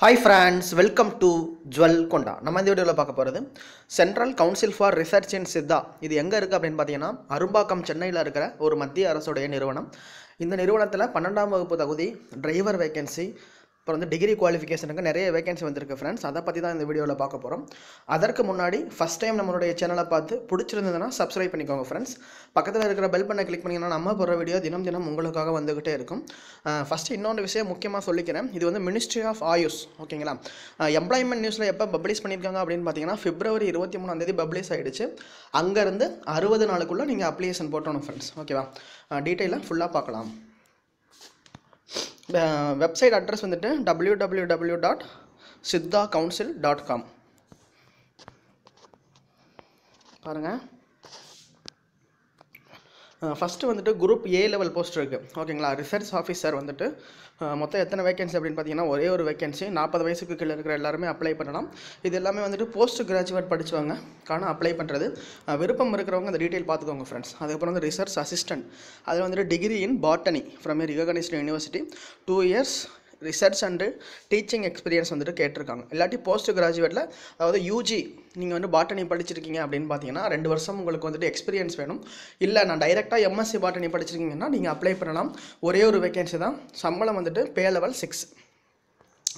Hi friends welcome to jewel கொண்டா நம்ம இந்த வீடியோவில் பார்க்க போகிறது central council for research in Siddha இது எங்கே இருக்குது அப்படின்னு பார்த்தீங்கன்னா அரும்பாக்கம் சென்னையில் இருக்கிற ஒரு மத்திய அரசுடைய நிறுவனம். இந்த நிறுவனத்தில் பன்னெண்டாம் வகுப்பு தகுதி டிரைவர் வேகன்சி அப்புறம் வந்து டிகிரி குவாலிஃபிகேஷனுக்கு நிறைய வேகன்சி வந்திருக்கு ஃப்ரெண்ட்ஸ் அதை பற்றி தான் இந்த வீடியோவில் பார்க்க போகிறோம் அதற்கு முன்னாடி ஃபஸ்ட் டைம் நம்மளுடைய சேனலை பார்த்து பிடிச்சிருந்ததுன்னா சப்ஸ்கிரைப் பண்ணிக்கோங்க ஃப்ரெண்ட்ஸ் பக்கத்தில் இருக்கிற பெல் பண்ணை கிளிக் பண்ணிங்கன்னா நம்ம போகிற வீடியோ தினம் தினம் உங்களுக்காக வந்துக்கிட்டே இருக்கும். ஃபஸ்ட்டு இன்னொரு விஷயம் முக்கியமாக சொல்லிக்கிறேன். இது வந்து மினிஸ்ட்ரி ஆஃப் ஆயுஷ் ஓகேங்களா எம்ப்ளாய்மெண்ட் நியூஸில் எப்போ பப்ளிஷ் பண்ணியிருக்காங்க அப்படின்னு பார்த்தீங்கன்னா ஃபிப்ரவரி இருபத்தி மூணாந்தேதி பப்ளிஷ் ஆகிடுச்சு அங்கேருந்து அறுபது நாளுக்குள்ளே நீங்கள் அப்ளிகேஷன் போட்டணும் ஃப்ரெண்ட்ஸ் ஓகேவா டீட்டெயிலாக ஃபுல்லாக பார்க்கலாம். வெப்சைட் அட்ரஸ் வந்துட்டு W W W dot Siddha council dot com பாருங்கள் ஃபஸ்ட்டு வந்துட்டு குரூப் ஏ லெவல் போஸ்ட் இருக்குது ஓகேங்களா ரிசர்ச் ஆஃபீஸர் வந்துட்டு மொத்தம் எத்தனை வேகன்சி அப்படின்னு பார்த்தீங்கன்னா ஒரே ஒரு வேகன்சி நாற்பது வயசுக்கு கீழே இருக்கிற எல்லாருமே அப்ளை பண்ணலாம். இது எல்லாமே வந்துட்டு போஸ்ட் கிராஜுவேட் படித்தவங்க காண அப்ளை பண்ணுறது விருப்பம் இருக்கிறவங்க அந்த டீட்டெயில் பார்த்துக்கோங்க ஃப்ரெண்ட்ஸ் அதுக்கப்புறம் வந்து ரிசர்ச் அசிஸ்டன்ட் அதில் வந்துட்டு degree in botany from a recognised university two years research and teaching experience வந்துட்டு கேட்டிருக்காங்க. இல்லாட்டி போஸ்ட் கிராஜுவேட்டில் அதாவது யூஜி நீங்கள் வந்து பாட்டனி படிச்சிருக்கீங்க அப்படின்னு பார்த்தீங்கன்னா ரெண்டு வருஷம் உங்களுக்கு வந்துட்டு எக்ஸ்பீரியன்ஸ் வேணும். இல்லை நான் டைரெக்டாக எம்எஸ்சி பாட்டனி படிச்சிருக்கீங்கன்னா நீங்கள் அப்ளை பண்ணலாம். ஒரே ஒரு வேகன்சி தான். சம்பளம் வந்துட்டு பே லெவல் சிக்ஸ்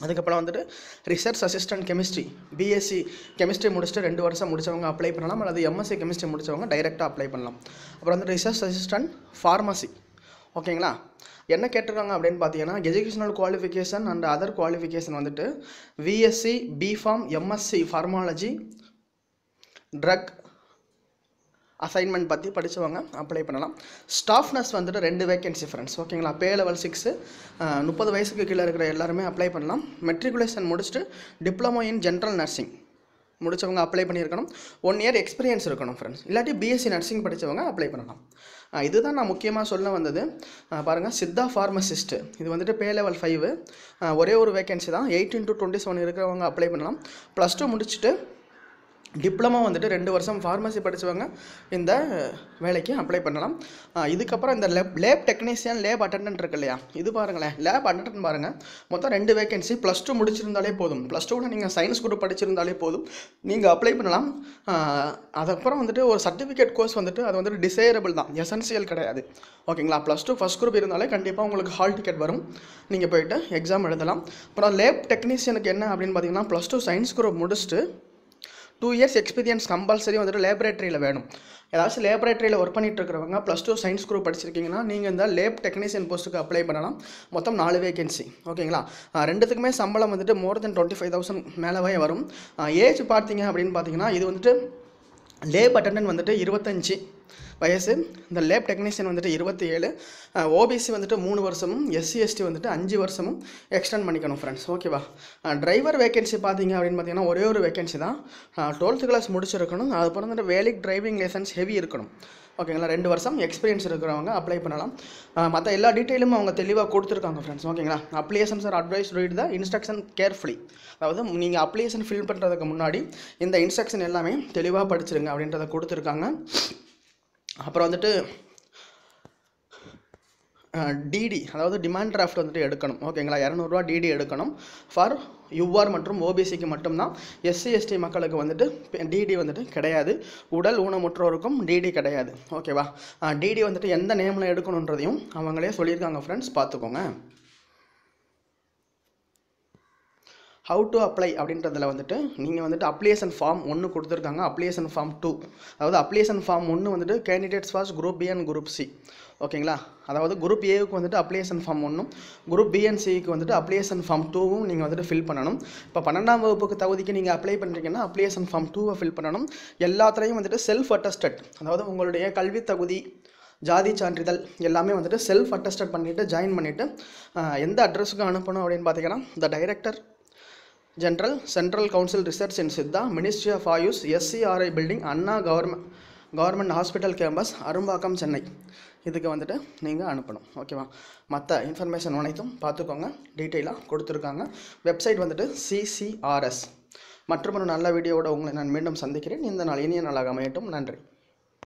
அதுக்கப்புறம் வந்துட்டு research assistant chemistry BSc chemistry முடிச்சுட்டு ரெண்டு வருஷம் முடிச்சவங்க அப்ளை பண்ணலாம். அல்லது எம்எஸ்சி கெமிஸ்ட்ரி முடிச்சவங்க டைரெக்டாக அப்ளை பண்ணலாம். அப்புறம் வந்து ரிசர்ச் அசிஸ்டன்ட் ஃபார்மசி ஓகேங்களா? என்ன கேட்டிருக்காங்க அப்படின்னு பார்த்தீங்கன்னா educational qualification and other qualification வந்துட்டு VSc BPharm MSc pharmacology drug assignment பற்றி படித்தவங்க அப்ளை பண்ணலாம். ஸ்டாஃப் நர்ஸ் வந்துட்டு ரெண்டு வேகன்சி ஃப்ரெண்ட்ஸ் ஓகேங்களா? பே லெவல் சிக்ஸு முப்பது வயசுக்கு கீழே இருக்கிற எல்லாருமே அப்ளை பண்ணலாம். மெட்ரிகுலேஷன் முடிச்சுட்டு டிப்ளமோ இன் ஜென்ரல் நர்சிங் முடிச்சவங்க அப்ளை பண்ணியிருக்கணும். ஒன் இயர் எக்ஸ்பீரியன்ஸ் இருக்கணும் ஃப்ரெண்ட்ஸ் இல்லாட்டி பிஎஸ்சி நர்சிங் படித்தவங்க அப்ளை பண்ணலாம். இதுதான் நான் முக்கியமாக சொல்ல வந்தது. பாருங்கள் சித்தா ஃபார்மசிஸ்ட்டு இது வந்துட்டு பே லெவல் ஃபைவு ஒரே ஒரு வேகன்சி தான். எயிட்டின் டு டுவெண்ட்டி செவன் இருக்கிறவங்க அப்ளை பண்ணலாம். ப்ளஸ் டூ முடிச்சுட்டு டிப்ளமோ வந்துட்டு ரெண்டு வருஷம் ஃபார்மசி படித்தவங்க இந்த வேலைக்கு அப்ளை பண்ணலாம். இதுக்கப்புறம் இந்த lab lab technician lab attendant இருக்கு இல்லையா? இது பாருங்களேன். லேப் அட்டண்டன்ட் பாருங்கள் மொத்தம் ரெண்டு வேகன்சி ப்ளஸ் டூ முடிச்சிருந்தாலே போதும். ப்ளஸ் டூவில் நீங்கள் சயின்ஸ் குரூப் படிச்சிருந்தாலே போதும். நீங்கள் அப்ளை பண்ணலாம். அதுக்கப்புறம் வந்துட்டு ஒரு சர்டிஃபிகேட் கோர்ஸ் வந்துட்டு அது வந்துட்டு டிசைரபிள் தான். எசென்சியல் கிடையாது. ஓகேங்களா ப்ளஸ் டூ ஃபஸ்ட் குரூப் இருந்தாலே கண்டிப்பாக உங்களுக்கு ஹால் டிக்கெட் வரும். நீங்கள் போயிட்டு எக்ஸாம் எழுதலாம். அப்புறம் லேப் டெக்னீஷியனுக்கு என்ன அப்படின்னு பார்த்தீங்கன்னா ப்ளஸ் டூ சயின்ஸ் குரூப் முடிச்சுட்டு டூ இயர்ஸ் எக்ஸ்பீரியன்ஸ் கம்பல்சரி வந்துட்டு லேபரேட்டரியில் வேணும். ஏதாச்சும் லேபரேட்டரியில் ஒர்க் பண்ணிட்டு இருக்கிறவங்க ப்ளஸ் டூ சயின்ஸ் குரூப் படிச்சிருக்கீங்கன்னா நீங்கள் இந்த லேப் டெக்னீஷியன் போஸ்ட்டுக்கு அப்ளை பண்ணலாம். மொத்தம் நாலு வேகன்சி ஓகேங்களா ரெண்டுத்துக்குமே சம்பளம் வந்துட்டு more than twenty five thousand மேலவே வரும். ஏஜ் பார்த்தீங்க அப்படின்னு பார்த்தீங்கன்னா இது வந்துட்டு லேப் அட்டண்டன்ட் வந்துட்டு இருபத்தஞ்சி வயசு. இந்த லேப் டெக்னீஷியன் வந்துட்டு இருபத்தி ஏழு ஓபிசி வந்துட்டு மூணு வருஷமும் எஸ்சி எஸ்டி வந்துட்டு அஞ்சு வருஷமும் எக்ஸ்டெண்ட் பண்ணிக்கணும் ஃப்ரெண்ட்ஸ் ஓகேவா டிரைவர் வேகன்சி பார்த்தீங்க அப்படின்னு பார்த்தீங்கன்னா ஒரே ஒரு வேகன்சி தான். டுவெல்த்து கிளாஸ் முடிச்சிருக்கணும். அதுக்கப்புறம் வந்துட்டு வேலைக்கு டிரைவிங் லைசன்ஸ் ஹெவி இருக்கணும். ஓகேங்களா ரெண்டு வருஷம் எக்ஸ்பீரியன்ஸ் இருக்கிறவங்க அப்ளை பண்ணலாம். மற்ற எல்லா டீட்டெயிலும் அவங்க தெளிவாக கொடுத்துருக்காங்க ஃப்ரெண்ட்ஸ் ஓகேங்களா applications are advised read the instruction carefully அதாவது நீங்கள் அப்ளிகேஷன் ஃபில் பண்ணுறதுக்கு முன்னாடி இந்த இன்ஸ்ட்ரக்ஷன் எல்லாமே தெளிவாக படிச்சிருங்க அப்படின்றத கொடுத்துருக்காங்க. அப்புறம் வந்துட்டு டிடி அதாவது டிமாண்ட் டிராஃப்ட் வந்துட்டு எடுக்கணும். ஓகேங்களா இரநூறுவா டிடி எடுக்கணும். ஃபார் யுஆர் மற்றும் ஓபிசிக்கு மட்டும்தான் எஸ்சி எஸ்டி மக்களுக்கு வந்துட்டு டிடி வந்துட்டு கிடையாது. உடல் ஊனமுற்றோருக்கும் டிடி கிடையாது. ஓகேவா டிடி வந்துட்டு எந்த நேமில் எடுக்கணுன்றதையும் அவங்களே சொல்லியிருக்காங்க ஃப்ரெண்ட்ஸ் பார்த்துக்கோங்க. ஹவு டு அப்ளை அப்படின்றதில் வந்துட்டு நீங்கள் வந்துட்டு அப்ளிகேஷன் ஃபார்ம் ஒன்று கொடுத்துருக்காங்க அப்ளிகேஷன் ஃபார்ம் டூ அதாவது அப்ளிகேஷன் ஃபார்ம் ஒன்று வந்துட்டு candidates for group B and group C ஓகேங்களா அதாவது குரூப் ஏவுக்கு வந்துட்டு அப்ளிகேஷன் ஃபார்ம் ஒன்றும் குரூப் பி அண்ட் சிக்கு வந்துட்டு அப்ளிகேஷன் ஃபார்ம் டூவும் நீங்கள் வந்துட்டு ஃபில் பண்ணணும். இப்போ பன்னெண்டாம் வகுப்புக்கு தகுதிக்கு நீங்கள் அப்ளை பண்ணுறீங்கன்னா அப்ளிகேஷன் ஃபார்ம் டூவை ஃபில் பண்ணணும். எல்லாத்துலேயும் வந்துட்டு செல்ஃப் அட்டஸ்டட் அதாவது உங்களுடைய கல்வி தகுதி ஜாதி சான்றிதழ் எல்லாமே வந்துட்டு செல்ஃப் அட்டஸ்டட் பண்ணிவிட்டு ஜாயின் பண்ணிவிட்டு எந்த அட்ரஸுக்கு அனுப்பணும் அப்படின்னு பார்த்தீங்கன்னா the director general central council research in Siddha ministry of AYUSH SCRI building Anna government government hospital campus Arumbakkam Chennai இதுக்கு வந்துட்டு நீங்கள் அனுப்பணும். ஓகேவா மற்ற இன்ஃபர்மேஷன் அனைத்தும் பார்த்துக்கோங்க. டீட்டெயிலாக கொடுத்துருக்காங்க. வெப்சைட் வந்துட்டு சிசிஆர்எஸ் மற்றும் ஒரு நல்ல வீடியோவோட உங்களை நான் மீண்டும் சந்திக்கிறேன். இந்த நாள் இனிய நாளாக அமையட்டும். நன்றி.